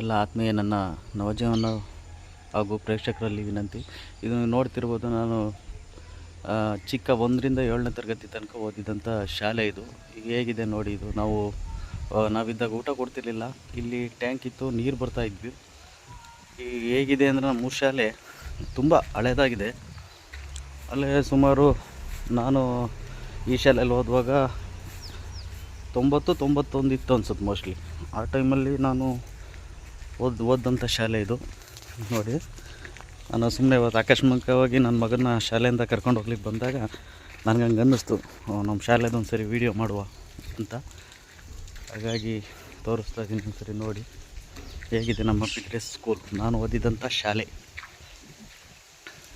ಎಲ್ಲ ಆತ್ಮೀಯ ನನ್ನ ನವಜೀವನ ಹಾಗೂ ಪ್ರೇಕ್ಷಕರಲ್ಲಿ ವಿನಂತಿ. ಇದು ನೋಡ್ತಿರ್ಬೋದು ನಾನು ಚಿಕ್ಕ ಒಂದರಿಂದ ಏಳನೇ ತರಗತಿ ತನಕ ಓದಿದಂಥ ಶಾಲೆ ಇದು. ಈಗ ಹೇಗಿದೆ ನೋಡಿ ಇದು. ನಾವು ನಾವಿದ್ದಾಗ ಊಟ ಕೊಡ್ತಿರ್ಲಿಲ್ಲ. ಇಲ್ಲಿ ಟ್ಯಾಂಕ್ ಇತ್ತು, ನೀರು ಬರ್ತಾ ಇದ್ವಿ. ಈಗ ಹೇಗಿದೆ ಅಂದರೆ ನಮ್ಮ ಶಾಲೆ ತುಂಬ ಹಳೇದಾಗಿದೆ. ಅಲ್ಲೇ ಸುಮಾರು ನಾನು ಈ ಶಾಲೆಯಲ್ಲಿ ಓದುವಾಗ ತೊಂಬತ್ತು ತೊಂಬತ್ತೊಂದು ಇತ್ತು ಅನ್ಸುತ್ತೆ ಮೋಸ್ಟ್ಲಿ. ಆ ಟೈಮಲ್ಲಿ ನಾನು ಓದ್ ಓದಂಥ ಶಾಲೆ ಇದು. ನೋಡಿ. ನಾನು ಸುಮ್ಮನೆ ಇವತ್ತು ಆಕಸ್ಮಿಕವಾಗಿ ನನ್ನ ಮಗನ ಶಾಲೆಯಿಂದ ಕರ್ಕೊಂಡು ಹೋಗ್ಲಿಕ್ಕೆ ಬಂದಾಗ ನನಗೆ ಹಂಗೆ ಅನ್ನಿಸ್ತು. ನಮ್ಮ ಶಾಲೆದು ಒಂದು ಸರಿ ವೀಡಿಯೋ ಮಾಡುವ ಅಂತ. ಹಾಗಾಗಿ ತೋರಿಸ್ತಾ ಇದ್ದೀನಿ ಒಂದು ಸರಿ ನೋಡಿ. ಹೇಗಿದೆ ನಮ್ಮ ಫಿಟ್ನೆಸ್ ಸ್ಕೂಲ್ ನಾನು ಓದಿದಂಥ ಶಾಲೆ.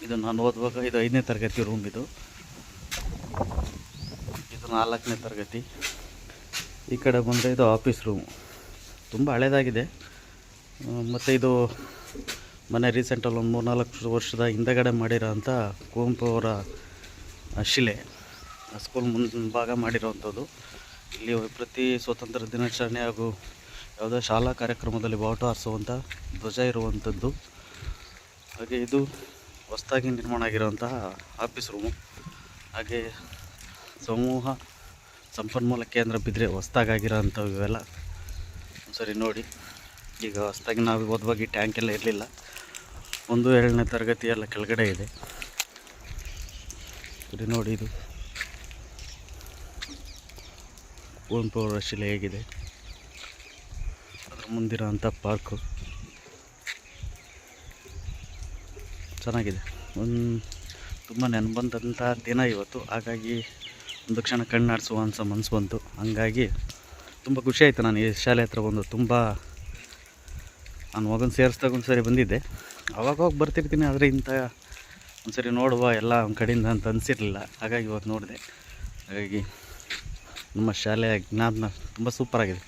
ಇದು ನಾನು ಓದುವಾಗ ಇದು ಐದನೇ ತರಗತಿ ರೂಮ್ ಇದು. ಇದು ನಾಲ್ಕನೇ ತರಗತಿ. ಈ ಕಡೆ ಬಂದರೆ ಇದು ಆಫೀಸ್ ರೂಮು ತುಂಬ ಹಳೇದಾಗಿದೆ. ಮತ್ತು ಇದು ಮನೆ ರೀಸೆಂಟಲ್ಲಿ ಒಂದು ಮೂರ್ನಾಲ್ಕು ವರ್ಷದ ಹಿಂದಗಡೆ ಮಾಡಿರೋ ಅಂಥ ಕುವೆಂಪು ಅವರ ಶಿಲೆ. ಸ್ಕೂಲ್ ಮುಂಭಾಗ ಮಾಡಿರೋವಂಥದ್ದು ಇಲ್ಲಿ ಪ್ರತಿ ಸ್ವತಂತ್ರ ದಿನಾಚರಣೆ ಹಾಗೂ ಯಾವುದೋ ಶಾಲಾ ಕಾರ್ಯಕ್ರಮದಲ್ಲಿ ಬಾವುಟ ಹಾರಿಸುವಂಥ ಧ್ವಜ ಇರುವಂಥದ್ದು. ಹಾಗೆ ಇದು ಹೊಸದಾಗಿ ನಿರ್ಮಾಣ ಆಗಿರುವಂತಹ ಆಫೀಸ್ ರೂಮು. ಹಾಗೆ ಸಮೂಹ ಸಂಪನ್ಮೂಲ ಕೇಂದ್ರ ಬಿದ್ದರೆ ಹೊಸ್ದಾಗಿರೋಂಥವು ಇವೆಲ್ಲ. ಸರಿ ನೋಡಿ. ಈಗ ಹೊಸ್ದಾಗಿ ನಾವು ಓದುವಾಗ ಟ್ಯಾಂಕ್ ಎಲ್ಲ ಇರಲಿಲ್ಲ. ಒಂದು ಎರಡನೇ ತರಗತಿ ಎಲ್ಲ ಕೆಳಗಡೆ ಇದೆ. ಇದು ನೋಡಿ ಇದು. ಕುವೆಂಪು ಶಿಲೆ ಹೇಗಿದೆ. ಅದ್ರ ಮುಂದಿರೋ ಅಂಥ ಪಾರ್ಕು ಚೆನ್ನಾಗಿದೆ. ಒಂದು ತುಂಬ ನೆನಪಂದಂಥ ದಿನ ಇವತ್ತು. ಹಾಗಾಗಿ ಒಂದು ಕ್ಷಣ ಕಣ್ಣಾಡಿಸುವ ಅನ್ಸೋ ಮನಸ್ಸು ಬಂತು. ಹಂಗಾಗಿ ತುಂಬ ಖುಷಿ ಆಯಿತು ನಾನು ಈ ಶಾಲೆ ಹತ್ರ ಬಂದು. ತುಂಬ ನಾನು ಮಗನ ಸೇರಿಸ್ದಾಗ ಒಂದು ಸರಿ ಬಂದಿದ್ದೆ. ಅವಾಗ ಹೋಗಿ ಬರ್ತಿರ್ತೀನಿ, ಆದರೆ ಇಂಥ ಒಂದು ಸರಿ ನೋಡುವ ಎಲ್ಲ ಒಂದು ಕಡೆಯಿಂದ ಅಂತ ಅನಿಸಿರಲಿಲ್ಲ. ಹಾಗಾಗಿ ಇವತ್ತು ನೋಡಿದೆ. ಹಾಗಾಗಿ ನಮ್ಮ ಶಾಲೆಯ ಜ್ಞಾನ ತುಂಬ ಸೂಪರಾಗಿದೆ